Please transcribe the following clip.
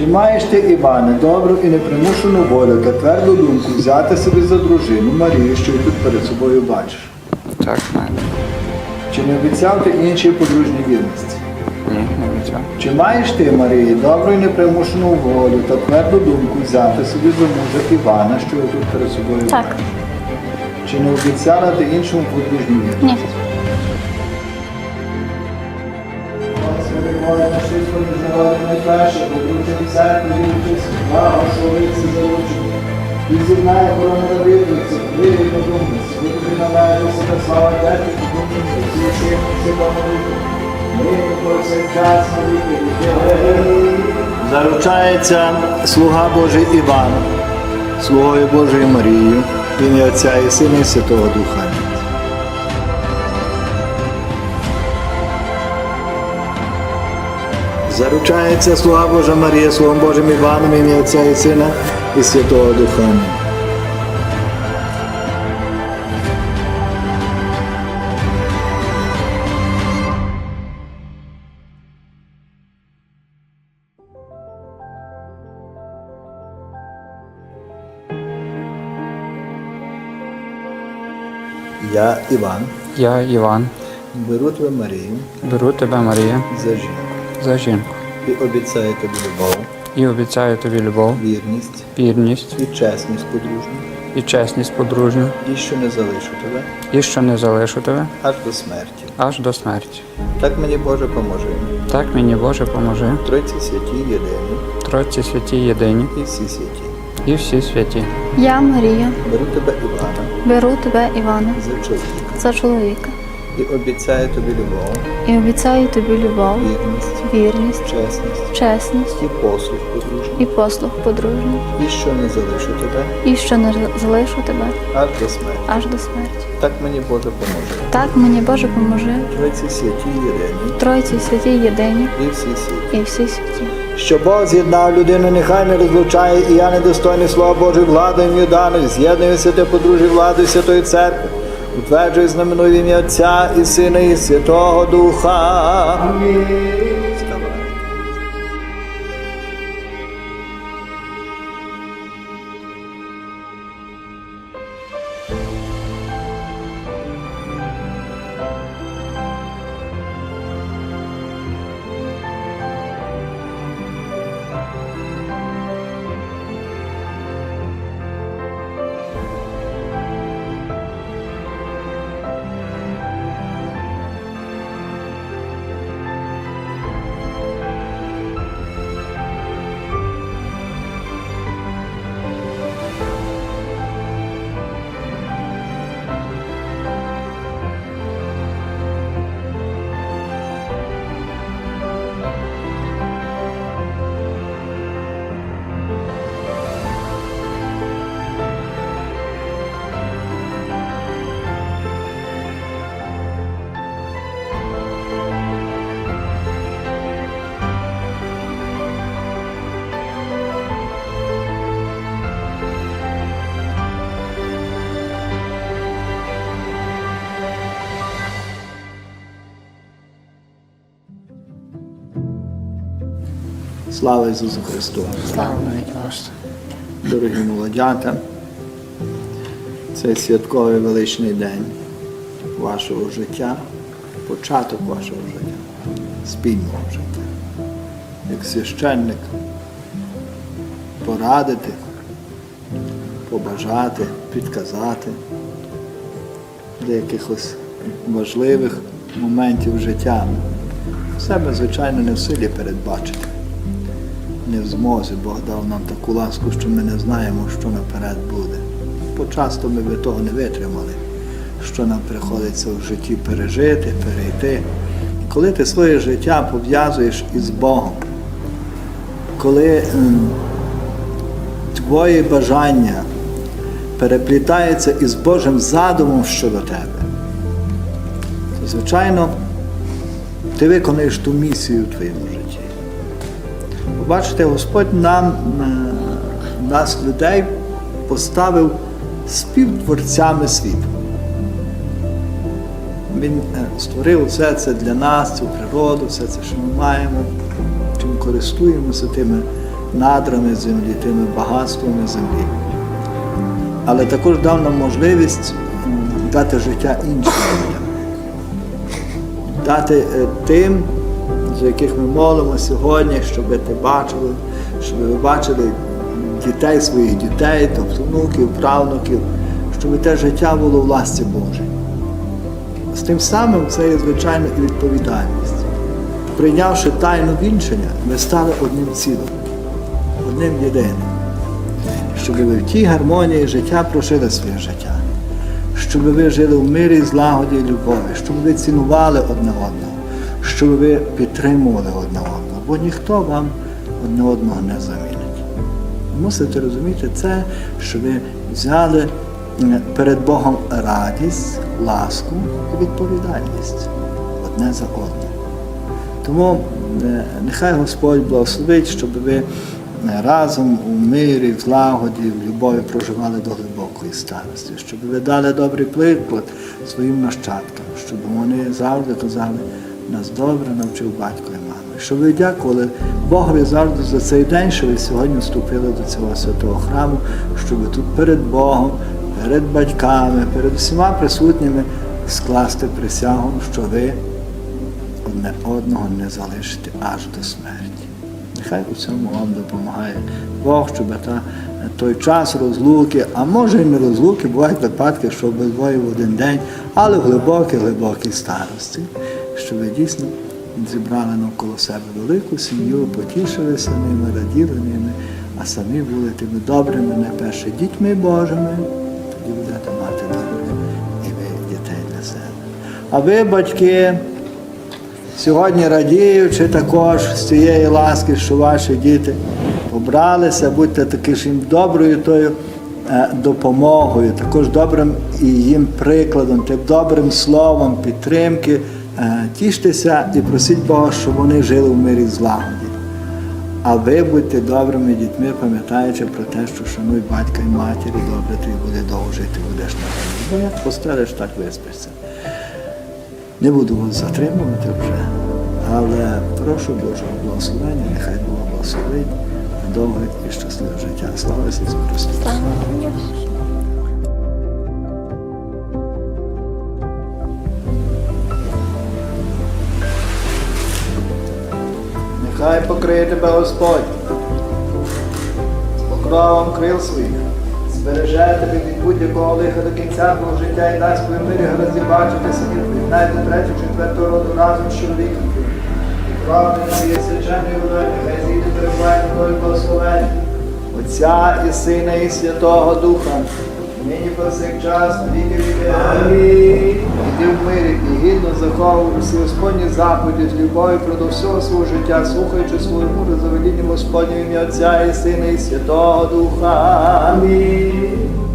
Чи маєш ти, Іване, добру і непримушену волю та тверду думку взяти собі за дружину Марію, що тут перед собою бачиш? Так, маю. Чи не обіцяв ти іншій подружній вірності? Ні, не обіцяв. Чи маєш ти, Марії, добру і непримушену волю та тверду думку взяти собі за мужа Івана, що тут перед собою Так. бачиш? Чи не обіцяла ти іншому подружній вірності? Ні. І зігнає коронна вірниці, вірить подумниць, виходи на мене себе слава дяки, подумниці, всі всі всі помилити. Ми повсякчас навіки Заручається слуга Божий Іван, слугою Божою Марією, ім'я Отця і Сина і Святого Духа. Заручається слуга Божа Марія, Словом Божим Іваном, в ім'я Отця і Сина і Святого Духа. Амінь. Я, Іван, Я, Іван, беру тебе Марію беру тебе, Марія, за жінку За жінку. І обіцяю тобі любов, і обіцяю тобі любов, вірність вірність і чесність подружню, і чесність подружню, і що не залишу тебе і що не залишу тебе аж до смерті. аж до смерті. Так мені Боже поможи. Так мені Боже поможи, Тройці святі єдині. Тройці святі єдині. І всі святі. і всі святі. Я, Марія, Беру тебе Івана. Беру тебе, Івана, за чоловіка. За чоловіка і обіцяю тобі любов, і обіцяю тобі любов, вірність, вірність, чесність. Чесність. І послуг подружній, і послуг подружній, і що не залишу тебе. І що не залишу тебе. Аж до смерті. аж до смерті. Так мені Боже поможе. Так мені Боже поможи, Тройці святі єдині. Тройці святі єдині. І всі святі. і всі святі. Що Бог з'єднав людину, нехай не розлучає, і я недостойний слова Божої влади ім'ю даної, з'єдную святе подружжя влади Святої Церкви, утверджую знаменую в ім'я Отця і Сина і Святого Духа. Вставай. Слава Ісусу Христу! Слава. Дорогі молодята, це святковий величний день вашого життя, початок вашого життя, спільного життя. Як священник порадити, побажати, підказати для якихось важливих моментів життя. Ми, звичайно, не в силі передбачити не в змозі. Бог дав нам таку ласку, що ми не знаємо, що наперед буде. Почасто ми би того не витримали, що нам приходиться в житті пережити, перейти. Коли ти своє життя пов'язуєш із Богом, коли твої бажання переплітаються із Божим задумом щодо тебе, то, звичайно, ти виконуєш ту місію житті. Бачите, Господь нам, е, нас, людей, поставив співтворцями світу. Він е, створив все це для нас, цю природу, все це, що ми маємо, чим користуємося тими надрами землі, тими багатствами землі. Але також дав нам можливість дати життя іншим людям, дати е, тим, за яких ми молимо сьогодні, щоб те бачили, щоб ви бачили дітей своїх дітей, тобто внуків, правнуків, щоб те життя було в ласці Божій. З тим самим це є звичайно і відповідальність. Прийнявши тайну вінчення, ми стали одним цілим, одним єдиним. Щоб ви в тій гармонії життя прожили своє життя, щоб ви жили в мирі, злагоді і любові, щоб ви цінували одне одного, щоб ви підтримували одне одного, бо ніхто вам одне одного не замінить. Мусите розуміти це, що ви взяли перед Богом радість, ласку і відповідальність одне за одне. Тому е, нехай Господь благословить, щоб ви е, разом у мирі, в злагоді, в любові проживали до глибокої старості, щоб ви дали добрий приклад своїм нащадкам, щоб вони завжди казали, нас добре навчив батько і мама. І Щоб ви дякували Богові завжди за цей день, що ви сьогодні вступили до цього святого храму, щоб тут перед Богом, перед батьками, перед всіма присутніми скласти присягу, що ви одне одного не залишити аж до смерті. Нехай у цьому вам допомагає Бог, щоб та, той час розлуки, а може і не розлуки, бувають випадки, що обидвоє в один день, але в глибокій, глибокій старості, щоб ви дійсно зібрали навколо себе велику сім'ю, потішилися ними, раділи ними, а самі були тими добрими, найперше дітьми Божими, тоді будете мати добре і ви дітей для себе. А ви, батьки, Сьогодні радіючи також з цієї ласки, що ваші діти побралися, будьте таки ж їм доброю тою е, допомогою, також добрим і їм прикладом, тим добрим словом підтримки. Е, Тіштеся і просіть Бога, щоб вони жили в мирі злагоді. А ви будьте добрими дітьми, пам'ятаючи про те, що шануй батька і матір, і добре ти буде довго жити, будеш на землі. Бо як постелиш, так виспишся. Не буду вас затримувати вже, але прошу Божого благословення, нехай Бог благословить довге і щасливе життя. Слава Ісусу Христу! Нехай покриє тебе Господь покровом крил своїх, збереже тебе від будь-якого лиха до кінця твого життя і дасть твоїм мирі бачити собі, віднайте третю, четверту роду разом з чоловіком. І правди є священною водою, нехай зійде перебуває тобою благословення. Отця і Сина, і Святого Духа, нині повсякчас, віки віки. Амінь. Іди в мирі і гідно заховував всі Господні заповіді з любові до всього свого життя, слухаючи свою мудру заведіння Господнього ім'я Отця і Сина, і Святого Духа. Амінь.